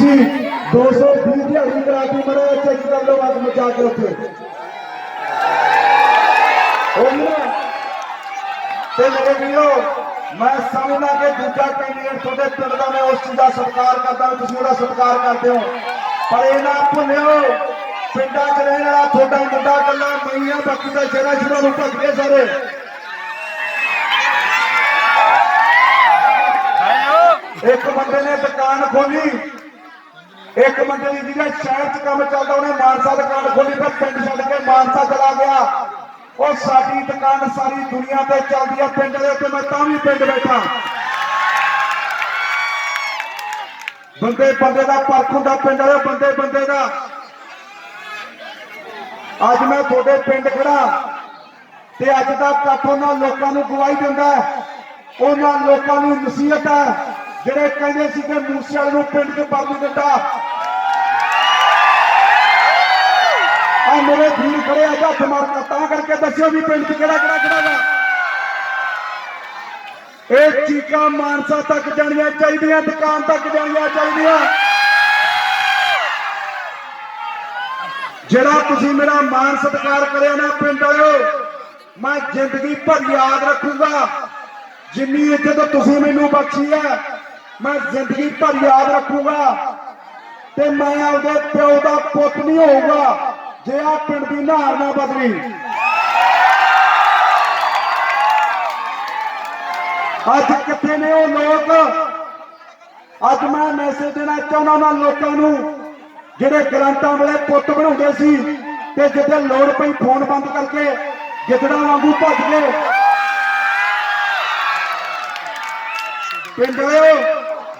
ਸੀ 220 ਦਿਹਾੜੀ ਕਰਾਤੀ ਮੜਾ ਚੈੱਕ ਕਰ ਲਓ ਅੱਜ ਮਚਾ ਕੇ ਉੱਥੇ ਤੇ ਮੇਰੇ ਵੀਰੋ ਮੈਂ ਸਮਝਦਾ ਕਿ ਦੂਜਾ ਕੈਂਡੀਡੇਟ ਤੁਹਾਡੇ ਪਿੰਡ ਦਾ ਮੈਂ ਉਸ ਚੀਜ਼ ਦਾ ਸਤਿਕਾਰ ਕਰਦਾ ਤੁਸੀਂ ਉਹਦਾ ਸਤਿਕਾਰ ਕਰਦੇ ਹੋ। ਪਰ ਇਹ ਨਾ ਭੁੱਲਿਓ ਪਿੰਡਾਂ 'ਚ ਰਹਿਣ ਵਾਲਾ ਤੁਹਾਡਾ ਮੁੰਡਾ ਕੱਲਾ ਨਹੀਂ ਆ ਬਾਕੀ ਤਾਂ ਸ਼ਹਿਰਾਂ ਸ਼ੁਰੂ ਨੂੰ ਭੱਜ ਗਏ ਸਾਰੇ। ਇੱਕ ਬੰਦੇ ਨੇ ਦੁਕਾਨ ਖੋਲੀ ਇੱਕ ਬੰਦੇ ਦੀ ਜਿਹੜਾ ਸ਼ਹਿਰ 'ਚ ਕੰਮ ਚੱਲਦਾ, ਉਹਨੇ ਮਾਨਸਾ ਦੁਕਾਨ ਖੋਲੀ, ਫਿਰ ਪਿੰਡ ਛੱਡ ਕੇ ਮਾਨਸਾ ਚਲਾ ਗਿਆ। ਉਹ ਸਾਡੀ ਦੁਕਾਨ ਸਾਰੀ ਦੁਨੀਆ ਤੇ ਚੱਲਦੀ ਆ, ਪਿੰਡ ਦੇ ਉੱਤੇ ਮੈਂ ਤਾਂ ਵੀ ਪਿੰਡ ਬੈਠਾ। ਬੰਦੇ ਬੰਦੇ ਦਾ ਪਰਖ ਹੁੰਦਾ, ਪਿੰਡ ਦੇ ਬੰਦੇ ਬੰਦੇ ਦਾ। ਅੱਜ ਮੈਂ ਤੁਹਾਡੇ ਪਿੰਡ ਖੜਾ, ਤੇ ਅੱਜ ਦਾ ਇਕੱਠ ਉਹਨਾਂ ਲੋਕਾਂ ਨੂੰ ਗਵਾਹੀ ਦਿੰਦਾ ਉਹਨਾਂ ਲੋਕਾਂ ਨੂੰ ਨਸੀਹਤ ਹੈ। ਜਿਹੜੇ ਕਹਿੰਦੇ ਸੀ ਕਿ ਮੂਸੇ ਵਾਲੇ ਨੂੰ ਪਿੰਡ 'ਚ ਬਾਬੂ ਦਿੰਦਾ ਖੜੇ ਆ ਹੱਥ ਮਾਰ ਤਾਂ ਕਰਕੇ ਦੱਸਿਓ ਵੀ ਪਿੰਡ 'ਚ ਕਿਹੜਾ ਕਿਹੜਾ ਖੜਾ ਵਾ। ਇਹ ਚੀਕਾਂ ਮਾਨਸਾ ਤੱਕ ਜਾਣੀਆਂ ਚਾਹੀਦੀਆਂ, ਦੁਕਾਨ ਤੱਕ ਜਾਣੀਆਂ ਚਾਹੀਦੀਆਂ। ਜਿਹੜਾ ਤੁਸੀਂ ਮੇਰਾ ਮਾਨ ਸਤਿਕਾਰ ਕਰਿਆ ਨਾ ਪਿੰਡ ਵਾਲਿਓ, ਮੈਂ ਜ਼ਿੰਦਗੀ ਭਰ ਯਾਦ ਰੱਖੂਗਾ। ਜਿੰਨੀ ਇੱਜ਼ਤ ਤੁਸੀਂ ਮੈਨੂੰ ਬਖਸ਼ੀ ਹੈ ਮੈਂ ਜ਼ਿੰਦਗੀ ਭਰ ਯਾਦ ਰੱਖੂਗਾ। ਤੇ ਮੈਂ ਆਪਦੇ ਪਿਓ ਦਾ ਪੁੱਤ ਨਹੀਂ ਹੋਊਗਾ। ਜੇ ਆ ਪਿੰਡ ਦੀ ਨਹਾਰ ਨਾ ਬਦਲੀ। ਅੱਜ ਕਿੱਥੇ ਨੇ ਉਹ ਲੋਕ? ਅੱਜ ਮੈਂ ਮੈਸੇਜ ਦੇਣਾ ਚਾਹੁੰਦਾ ਉਹਨਾਂ ਲੋਕਾਂ ਨੂੰ, ਜਿਹੜੇ ਗ੍ਰਾਂਟਾਂ ਵਾਲੇ ਪੁੱਤ ਬਣਾਉਂਦੇ ਸੀ ਤੇ ਜਿੱਥੇ ਲੋੜ ਪਈ ਫੋਨ ਬੰਦ ਕਰਕੇ ਗਿੱਦੜਾਂ ਵਾਂਗੂ ਭੱਜ ਗਏ। ਪਿੰਡ ਵਾਲਿਓ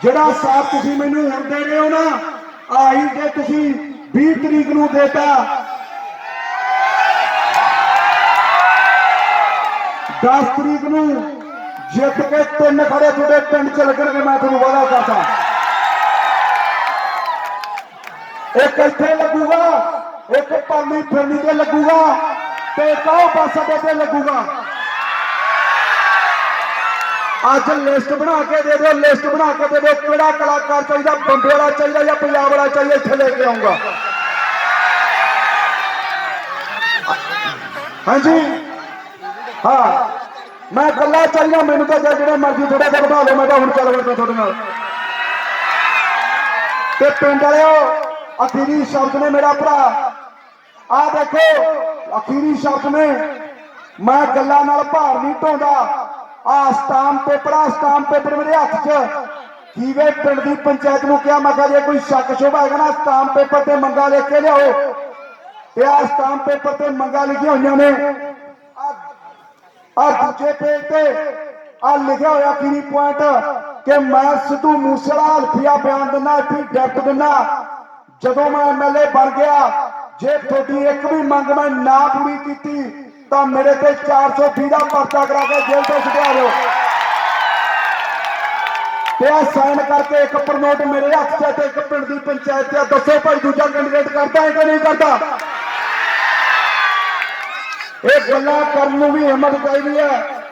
ਜਿਹੜਾ ਸਾਥ ਤੁਸੀਂ ਮੈਨੂੰ ਹੁਣ ਦੇ ਰਹੇ ਹੋ ਨਾ ਆਹੀ ਜੇ ਤੁਸੀਂ 20 ਤਰੀਕ ਨੂੰ ਦੇਤਾ 10 ਤਰੀਕ ਨੂੰ ਜਿੱਤ ਕੇ ਤਿੰਨ ਖੜੇ ਤੁਹਾਡੇ ਪਿੰਡ ਚ ਲੱਗਣਗੇ, ਮੈਂ ਤੁਹਾਨੂੰ ਵਾਅਦਾ ਕਰਦਾ। ਇੱਕ ਇੱਥੇ ਲੱਗੂਗਾ, ਇੱਕ ਪਾਲੀ ਫਿਰਨੀ ਤੇ ਲੱਗੂਗਾ ਤੇ ਕਹੋ ਬੱਸ ਅੱਡੇ ਤੇ ਲੱਗੂਗਾ। ਅੱਜ ਲਿਸਟ ਬਣਾ ਕੇ ਦੇ ਦਿਓ, ਲਿਸਟ ਬਣਾ ਕੇ ਦੇ ਦਿਓ, ਕਿਹੜਾ ਕਲਾਕਾਰ ਚਾਹੀਦਾ ਬੰਬੇ ਵਾਲਾ ਚਾਹੀਦਾ ਜਾਂ ਪੰਜਾਬ ਵਾਲਾ ਚਾਹੀਦਾ, ਇੱਥੇ ਲੈ ਕੇ ਆਉਂਗਾ। ਹਾਂਜੀ। ਹਾਂ। ਮੈਂ ਗੱਲਾਂ ਚਾਹੀਦਾ ਮੈਨੂੰ ਤਾਂ ਜਾਂ ਮਰਜ਼ੀ ਥੋੜਾ ਜਿਹਾ ਵਧਾ ਲਓ, ਮੈਂ ਤਾਂ ਹੁਣ ਚੱਲ ਵੜਦਾ ਤੁਹਾਡੇ ਨਾਲ। ਤੇ ਪਿੰਡ ਵਾਲਿਓ, ਅਖੀਰੀ ਸ਼ਬਦ ਨੇ ਮੇਰਾ ਭਰਾ। ਆ ਦੇਖੋ, ਅਖੀਰੀ ਸ਼ਬਦ ਨੇ। ਮੈਂ ਗੱਲਾਂ ਨਾਲ ਭਾਰ ਨਹੀਂ ਢੋਂਦਾ। ਆ ਸਟਾਮ ਪੇਪਰ ਆ ਸਟਾਮ ਪੇਪਰ ਮੇਰੇ ਹੱਥ 'ਚ। ਕੀਵੇ ਪਿੰਡ ਦੀ ਪੰਚਾਇਤ ਨੂੰ ਕਿਹਾ, ਮੈਂ ਕਿਹਾ ਜੇ ਕੋਈ ਸ਼ੱਕ ਸ਼ੋਭਾ ਹੈਗਾ ਨਾ, ਸਟਾਮ ਪੇਪਰ ਤੇ ਮੰਗਾ ਲਿਖ ਕੇ ਲਿਆਓ। ਤੇ ਆ ਸਟਾਮ ਪੇਪਰ ਤੇ ਮੰਗਾ ਲਿਖੀਆਂ ਹੋਈਆਂ ਨੇ। ਆ ਦੂਜੇ ਪੇਜ ਤੇ ਆ ਲਿਖਿਆ ਹੋਇਆ ਅਖੀਰੀ ਪੁਆਇੰਟ ਕਿ ਮੈਂ ਸਿੱਧੂ ਮੂਸੇਵਾਲਾ ਹਲਫੀਆ ਬਿਆਨ ਦਿੰਦਾ, ਇੱਥੇ ਡੈਪਟ ਦਿੰਦਾ। ਜਦੋਂ ਮੈਂ ਐਮਐਲਏ ਬਣ ਗਿਆ, ਜੇ ਤੁਹਾਡੀ ਇੱਕ ਵੀ ਮੰਗ ਮੈਂ ਨਾ ਪੂਰੀ ਕੀਤੀ, ਤਾਂ ਮੇਰੇ ਤੇ 420 ਦਾ ਪਰਚਾ ਕਰਾ ਕੇ ਜੇਲ੍ਹ ਤੋਂ ਛੁਡਵਾ ਦਿਓ ਤੇ ਆ ਸਾਈਨ ਕਰਕੇ ਇੱਕ ਪ੍ਰਨੋਟ ਮੇਰੇ ਹੱਥ 'ਚ ਤੇ ਇੱਕ ਪਿੰਡ ਦੀ ਪੰਚਾਇਤ 'ਚ ਦੱਸੋ ਭਾਈ, ਦੂਜਾ ਕੈਂਡੀਡੇਟ ਕਰਦਾ ਹੈ ਕਿ ਨਹੀਂ ਕਰਦਾ? ਇਹ ਗੱਲਾਂ ਕਰਨ ਨੂੰ ਵੀ ਹਿੰਮਤ ਚਾਹੀਦੀ ਹੈ।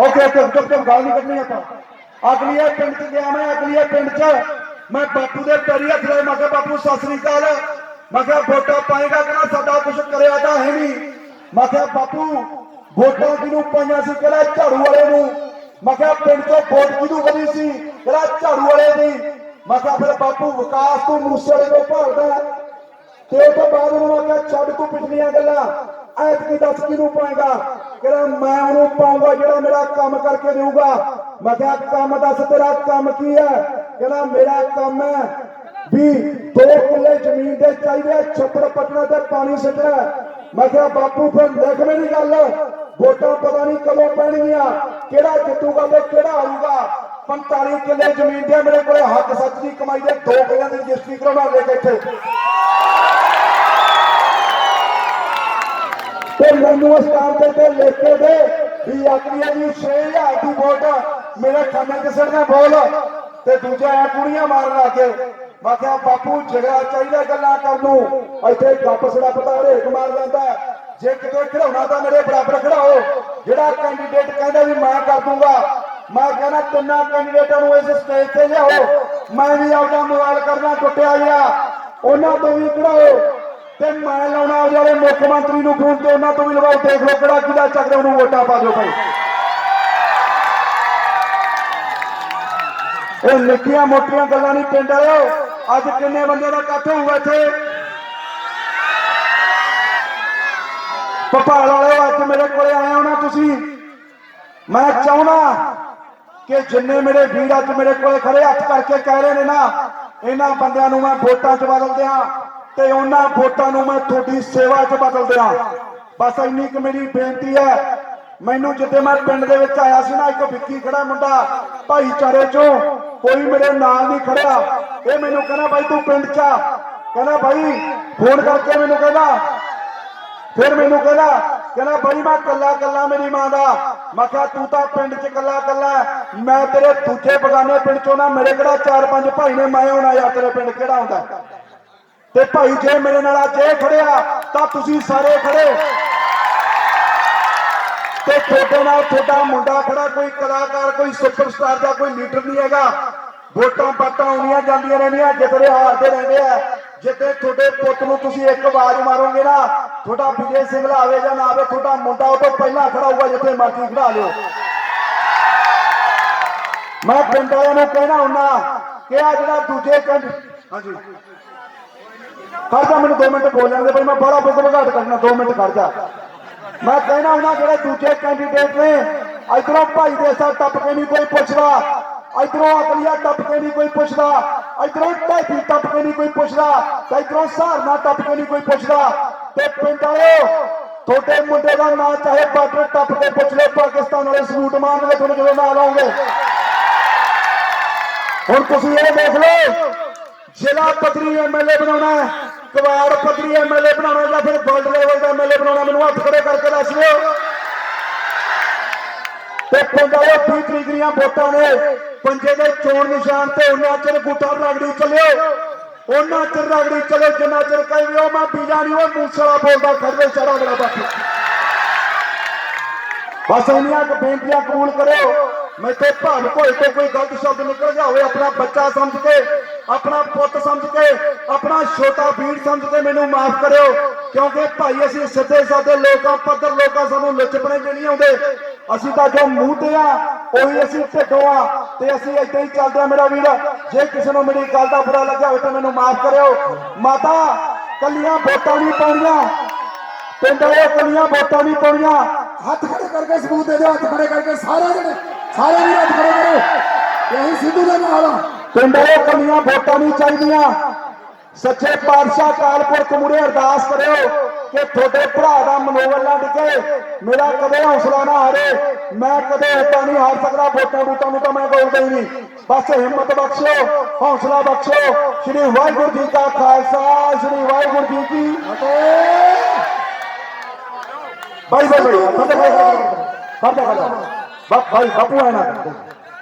ਓਕੇ ਓਕੇ, ਚੁੱਪ ਚੁੱਪ, ਗੱਲ ਨਹੀਂ ਕਰਨੀ ਆਪਾਂ। ਅਗਲੀ ਪਿੰਡ ਚ ਗਿਆ ਮੈਂ, ਅਗਲੀ ਪਿੰਡ ਚ। ਮੈਂ ਬਾਪੂ ਦੇ ਪੈਰੀ ਹੱਥ ਲਾਏ, ਮੈਂ ਕਿਹਾ, ਬਾਪੂ, ਸਤਿ ਸ੍ਰੀ ਅਕਾਲ। ਮੈਂ ਕਿਹਾ, ਵੋਟਾਂ ਪਾਏਗਾ ਕਹਿੰਦਾ ਸਾਡਾ ਕੁਝ ਕਰਿਆ ਤਾਂ ਹੈ ਨਹੀਂ। ਮੈਂ ਕਿਹਾ, ਬਾਪੂ, ਵੋਟਾਂ ਕਿਹਨੂੰ ਪਾਈਆਂ ਸੀ? ਕਿਹੜਾ ਝਾੜੂ ਵਾਲੇ ਨੂੰ। ਮੈਂ ਕਿਹਾ, ਪਿੰਡ ਚੋਂ ਵੋਟ ਕਿਹਨੂੰ ਵਧੀ ਸੀ? ਕਿਹੜਾ ਝਾੜੂ ਵਾਲੇ ਦੀ। ਮੈਂ ਕਿਹਾ, ਫਿਰ ਬਾਪੂ, ਵਿਕਾਸ ਤੋਂ ਮੂਸੇ ਵਾਲੇ ਨੂੰ ਭਾਲਦਾ ਤੇ ਉਹ ਤੋਂ ਬਾਅਦ ਉਹਨੂੰ ਆਖਿਆ, ਛੱਡ ਤੂੰ ਪਿਛਲੀਆਂ ਗੱਲਾਂ। ਐਤਕੀ ਦੱਸ ਕਿਹਨੂੰ ਪਾਏਗਾ? ਕਹਿੰਦਾ, ਮੈਂ ਉਹਨੂੰ ਪਾਉਂਗਾ ਜਿਹੜਾ ਮੇਰਾ ਕੰਮ ਕਰਕੇ ਦੇਊਗਾ। ਮੈਂ ਕਿਹਾ, ਕੰਮ ਦੱਸ ਤੇਰਾ ਕੰਮ ਕੀ ਹੈ? ਕਹਿੰਦਾ, ਮੇਰਾ ਕੰਮ ਹੈ ਵੀ ਦੋ ਕਿੱਲੇ ਜ਼ਮੀਨ ਦੇ ਚਾਹੀਦੇ ਛੱਪੜ ਪਟਣਾ ਤੇ ਪਾਣੀ ਸਿੱਟਣਾ। ਮੈਂ ਕਿਹਾ, ਬਾਪੂ, ਫਿਰ ਲਿਖ ਮੇਰੀ ਗੱਲ। ਵੋਟਾਂ ਪਤਾ ਨਹੀਂ ਕਦੋਂ ਪੈਣਗੀਆਂ, ਕਿਹੜਾ ਜਿੱਤੂਗਾ ਤੇ ਕਿਹੜਾ ਆਊਗਾ। 45 ਕਿੱਲੇ ਜ਼ਮੀਨ ਦੇ ਮੇਰੇ ਕੋਲੇ ਹੱਕ ਸੱਚ ਦੀ ਕਮਾਈ ਦੇ ਦੋ ਕਿੱਲਿਆਂ ਦੀ ਰਜਿਸਟਰੀ ਕਰਾਉਣਾ ਲੈ ਕੇ ਇੱਥੇ। ਤੇ ਮੈਨੂੰ ਸਟਾਂਪ ਤੇ ਤੇ ਲਿਖ ਕੇ ਦੇ ਵੀ ਅਗਲੀ ਦੀ 6000 ਦੀ ਵੋਟ ਮੇਰੇ ਖਾਨੇ ਚ ਸਿਰਨੇ ਬੋਲ। ਤੇ ਦੂਜਾ ਐ ਕੁੜੀਆਂ ਮਾਰਨ ਲੱਗੇ ਮੈਂ ਕਿਹਾ, ਬਾਪੂ ਝਗੜਾ ਚਾਹੀਦਾ ਗੱਲਾਂ ਕਰਨ ਨੂੰ ਇੱਥੇ ਗੱਪ ਸੜਪ ਦਾ ਹਰੇਕ ਮਾਰ ਜਾਂਦਾ ਜੇ ਕਿਤੇ ਖੜਾਉਣਾ ਤਾਂ ਮੇਰੇ ਬਰਾਬਰ ਖੜਾਓ ਜਿਹੜਾ ਕੈਂਡੀਡੇਟ ਕਹਿੰਦਾ ਵੀ ਮੈਂ ਕਰ ਦੂੰਗਾ, ਮੈਂ ਕਹਿੰਦਾ ਤਿੰਨਾਂ ਕੈਂਡੀਡੇਟਾਂ ਨੂੰ ਇਸ ਸਟੇਜ ਤੇ ਲਿਆਓ। ਮੈਂ ਵੀ ਆਪਦਾ ਮੋਬਾਈਲ ਕਰਨਾ ਟੁੱਟਿਆ ਗਿਆ ਉਹਨਾਂ ਤੋਂ ਵੀ ਖੜਾਓ ਤੇ ਮੈਂ ਲਾਉਣਾ ਉਹਦੇ ਵਾਲੇ ਮੁੱਖ ਮੰਤਰੀ ਨੂੰ ਫੋਨ ਤੇ, ਉਹਨਾਂ ਤੋਂ ਵੀ ਲਵਾਓ, ਦੇਖ ਲਓ ਕਿਹੜਾ ਕਿਹਦਾ ਚੱਕਦਾ ਉਹਨੂੰ ਵੋਟਾਂ ਪਾ ਦਿਓ ਭਾਈ। ਇਹ ਨਿੱਕੀਆਂ ਮੋਟੀਆਂ ਗੱਲਾਂ ਨਹੀਂ, ਪਿੰਡ ਵਾਲਿਓ, ਅੱਜ ਕਿੰਨੇ ਬੰਦੇ ਦਾ ਇਕੱਠ ਹੋਊਗਾ ਇੱਥੇ? ਭੋਪਾਲ ਵਾਲਿਓ, ਅੱਜ ਮੇਰੇ ਕੋਲੇ ਆਏ ਹੋਣਾ ਤੁਸੀਂ। ਮੈਂ ਚਾਹੁੰਦਾ ਕਿ ਜਿੰਨੇ ਮੇਰੇ ਵੀਰ ਅੱਜ ਮੇਰੇ ਕੋਲੇ ਖੜੇ, ਹੱਥ ਕਰਕੇ ਕਹਿ ਰਹੇ ਨੇ ਨਾ, ਇਹਨਾਂ ਬੰਦਿਆਂ ਨੂੰ ਮੈਂ ਵੋਟਾਂ 'ਚ ਬਦਲ ਦਿਆਂ ਤੇ ਉਹਨਾਂ ਵੋਟਾਂ ਨੂੰ ਮੈਂ ਤੁਹਾਡੀ ਸੇਵਾ 'ਚ ਬਦਲ ਦਿਆਂ। ਬਸ ਇੰਨੀ ਕੁ ਮੇਰੀ ਬੇਨਤੀ ਹੈ, ਮੈਨੂੰ ਜਿੱਦੇ ਮੈਂ ਪਿੰਡ ਦੇ ਵਿੱਚ ਆਇਆ ਸੀ ਨਾ, ਇੱਕ ਵਿੱਕੀ ਖੜਾ ਮੁੰਡਾ ਭਾਈਚਾਰੇ 'ਚੋਂ ਕੋਈ ਮੇਰੇ ਨਾਲ ਨਹੀਂ ਖੜਿਆ ਇਹ ਮੈਨੂੰ ਕਹਿੰਦਾ, ਬਾਈ ਤੂੰ ਪਿੰਡ 'ਚ ਆ। ਕਹਿੰਦਾ, ਬਾਈ, ਫੋਨ ਕਰਕੇ ਮੈਨੂੰ ਕਹਿੰਦਾ, ਫਿਰ ਮੈਨੂੰ ਕਹਿੰਦਾ ਕਹਿੰਦਾ, ਬਾਈ ਮੈਂ ਕੱਲਾ ਕੱਲਾ ਮੇਰੀ ਮਾਂ ਦਾ। ਮੈਂ ਕਿਹਾ, ਤੂੰ ਤਾਂ ਪਿੰਡ 'ਚ ਕੱਲਾ ਕੱਲਾ ਮੈਂ ਤੇਰੇ ਦੂਜੇ ਬਗਾਨੇ ਪਿੰਡ 'ਚੋਂ ਨਾ, ਮੇਰੇ ਕਿਹੜਾ ਚਾਰ ਪੰਜ ਭਾਈ ਨੇ, ਮੈਂ ਹੋਣਾ ਯਾਰ ਤੇਰੇ ਪਿੰਡ ਕਿਹੜਾ ਹੁੰਦਾ ਤੇ ਭਾਈ ਜੇ ਮੇਰੇ ਨਾਲ ਅੱਜ ਇਹ ਖੜਿਆ, ਤਾਂ ਤੁਸੀਂ ਸਾਰੇ ਖੜੇ। ਤੇ ਤੁਹਾਡੇ ਨਾਲ ਤੁਹਾਡਾ ਮੁੰਡਾ ਖੜਾ, ਕੋਈ ਕਲਾਕਾਰ, ਕੋਈ ਸੁਪਰਸਟਾਰ ਦਾ ਕੋਈ ਲੀਡਰ ਨਹੀਂ ਹੈਗਾ। ਵੋਟਾਂ ਪਾਟਾਂ ਆਉਂਦੀਆਂ ਜਾਂਦੀਆਂ ਰਹਿੰਦੀਆਂ ਜਿੱਤਦੇ ਹਾਰਦੇ ਰਹਿੰਦੇ ਆ। ਜਿੱਤੇ ਤੁਹਾਡੇ ਪੁੱਤ ਨੂੰ ਤੁਸੀਂ ਇੱਕ ਆਵਾਜ਼ ਮਾਰੋਗੇ ਨਾ, ਤੁਹਾਡਾ ਵਿਜੇ ਸਿੰਘ ਆਵੇ ਜਾਂ ਨਾ ਆਵੇ, ਤੁਹਾਡਾ ਮੁੰਡਾ ਉਹ ਤੋਂ ਪਹਿਲਾਂ ਖੜਾ ਹੋਊਗਾ ਜਿੱਥੇ ਮਰਜ਼ੀ ਖੜਾ ਲਿਓ। ਮੈਂ ਪਿੰਡ ਵਾਲਿਆਂ ਨੂੰ ਕਹਿਣਾ ਹੁੰਦਾ ਕਿ ਆ ਜਿਹੜਾ ਦੂਜੇ ਪਿੰਡ ਹਾਂਜੀ। ਖੜ ਜਾ ਮੈਨੂੰ 2 ਮਿੰਟ ਬੋਲ ਲੈਣ ਦੇ ਬਈ ਮੈਂ ਬੜਾ ਬੁੱਧ ਘਾਟ ਕਰਨਾ 2 ਮਿੰਟ ਖੜ ਜਾ ਮੈਂ ਕਹਿਣਾ ਉਹਨਾਂ ਜਿਹੜੇ ਦੂਜੇ ਕੈਂਡੀਡੇਟ ਨੇ ਇਧਰੋਂ ਭਾਈ ਦੇਸਾ ਟੱਪ ਕੇ ਨਹੀਂ ਕੋਈ ਪੁੱਛਦਾ ਇਧਰੋਂ ਅਕਲੀਆ ਟੱਪ ਕੇ ਨਹੀਂ ਕੋਈ ਪੁੱਛਦਾ ਇਧਰੋਂ ਢੈਫੀ ਟੱਪ ਕੇ ਨਹੀਂ ਕੋਈ ਪੁੱਛਦਾ ਤੇ ਇਧਰੋਂ ਸਹਾਰਨਾ ਟੱਪ ਕੇ ਨਹੀਂ ਕੋਈ ਪੁੱਛਦਾ ਤੇ ਪਿੰਡ ਵਾਲਿਓ ਤੁਹਾਡੇ ਮੁੰਡੇ ਦਾ ਨਾਂ ਚਾਹੇ ਬਾਰਡਰ ਟੱਪ ਕੇ ਪੁੱਛ ਲਓ ਪਾਕਿਸਤਾਨ ਵਾਲੇ ਸਲੂਟ ਮਾਰਨਗੇ ਤੁਹਾਨੂੰ ਜਦੋਂ ਨਾਲ ਆਉਂਗੇ ਹੁਣ ਤੁਸੀਂ ਇਹ ਦੇਖ ਲਓ ਜ਼ਿਲ੍ਹਾ ਪੱਧਰੀ ਐਮਐਲਏ ਬਣਾਉਣਾ ਹੈ, ਕਵਾੜ ਪੱਧਰੀ ਐਮਐਲਏ ਬਣਾਉਣਾ ਜਾਂ ਫਿਰ ਵਰਲਡ ਲੈਵਲ ਦਾ ਐਮਐਲਏ ਬਣਾਉਣਾ, ਮੈਨੂੰ ਹੱਥ ਖੜੇ ਕਰਕੇ ਦੱਸ ਦਿਓ। ਤੇ ਪਿੰਡ ਵਾਲੇ 20 ਤਰੀਕ ਦੀਆਂ ਵੋਟਾਂ ਨੇ, ਪੰਜੇ ਦੇ ਚੋਣ ਨਿਸ਼ਾਨ ਤੇ ਉਹਨਾਂ ਚਿਰ ਗੁੱਟਾ ਰਗੜੀ ਚੱਲਿਓ। ਉਹਨਾਂ ਚਿਰ ਰਗੜੀ ਚੱਲਿਓ, ਜਿੰਨਾ ਚਿਰ ਕਹਿੰਦੇ ਉਹ ਮੈਂ ਬੀਜਾ ਨਹੀਂ, ਉਹ ਮੂਸਲਾ ਬੋਲਦਾ ਖੜਵੇ ਚੜਾ ਮੇਰਾ ਬਾਪੂ ਬਸ ਇੰਨੀਆਂ ਬੇਨਤੀਆਂ ਕਬੂਲ ਕਰਿਓ। ਮੈਥੇ ਭਾਵ ਕੋਈ ਤੇ ਕੋਈ ਗਲਤ ਸ਼ਬਦ ਨਿਕਲ ਗਿਆ ਹੋਵੇ ਆਪਣਾ ਬੱਚਾ ਸਮਝ ਕੇ, ਆਪਣਾ ਪੁੱਤ ਸਮਝ ਕੇ, ਆਪਣਾ ਛੋਟਾ ਵੀਰ ਸਮਝ ਕੇ ਮੈਨੂੰ ਮਾਫ ਕਰਿਓ। ਕਿਉਂਕਿ ਭਾਈ, ਅਸੀਂ ਸਿੱਧੇ ਸਾਦੇ ਲੋਕਾਂ, ਪੱਧਰ ਲੋਕਾਂ ਸਾਨੂੰ ਲੁੱਚਪਣੇ ਚ ਨਹੀਂ ਆਉਂਦੇ। ਅਸੀਂ ਤਾਂ ਜੋ ਮੂੰਹ ਤੇ ਆ, ਉਹੀ ਅਸੀਂ ਢਿੱਡੋਂ ਆ, ਤੇ ਅਸੀਂ ਏਦਾਂ ਹੀ ਚੱਲਦੇ ਆ ਮੇਰਾ ਵੀਰ। ਜੇ ਕਿਸੇ ਨੂੰ ਮੇਰੀ ਗੱਲ ਦਾ ਬੁਰਾ ਲੱਗਿਆ ਹੋਵੇ ਤਾਂ ਮੈਨੂੰ ਮਾਫ ਕਰਿਓ। ਮਾਤਾ, ਕੱਲੀਆਂ ਵੋਟਾਂ ਨਹੀਂ ਪਾਉਣੀਆਂ। ਪਿੰਡ ਵਾਲੇ ਕੱਲੀਆਂ ਵੋਟਾਂ ਨਹੀਂ ਪਾਉਣੀਆਂ। ਹੱਥ ਖੜੇ ਕਰਕੇ ਸਬੂਤ ਦੇ ਦਿਓ, ਹੱਥ ਖੜੇ ਕਰਕੇ ਸਾਰੇ ਜਣੇ ਸਾਰੇ ਵੀਰ ਖੜੇ ਕਰੋ। ਕਿ ਸਿੱਧੂ ਦੇ ਨਾਲ ਆ। ਪਿੰਡ ਵਾਲੇ ਵੋਟਾਂ ਨਹੀਂ ਚਾਹੀਦੀਆਂ। ਸੱਚੇ ਪਾਤਸ਼ਾਹ ਕਾਲਪੁਰਖ ਮੁਰੇ ਅਰਦਾਸ ਕਰਿਓ ਕਿ ਤੁਹਾਡੇ ਭਰਾ ਦਾ ਮਨੋਬਲ ਨਾ ਡਿੱਗੇ। ਮੇਰਾ ਕਦੇ ਹੌਸਲਾ ਨਾ ਹਾਰੇ। ਮੈਂ ਕਦੇ ਏਦਾਂ ਨਹੀਂ ਹਾਰ ਸਕਦਾ। ਵੋਟਾਂ ਵੋਟਾਂ ਨੂੰ ਤਾਂ ਮੈਂ ਬੋਲਦਾ ਹੀ ਨਹੀਂ। ਬਸ ਹਿੰਮਤ ਬਖਸ਼ੋ ਹੌਸਲਾ ਬਖਸ਼ੋ ਸ੍ਰੀ ਵਾਹਿਗੁਰੂ ਜੀ ਕਾ ਖਾਲਸਾ, ਸ੍ਰੀ ਵਾਹਿਗੁਰੂ ਜੀ ਕੀ ਬਾਈ ਬਾਈ ਬਾਈ ਫਤਿਹ ਫਤਿਹ ਭਾਈ ਬਾਪੂ ਹੈ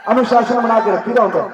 ਅਨੁਸ਼ਾਸਨ ਬਣਾ ਕੇ ਰੱਖੀ ਹੁੰਦਾ।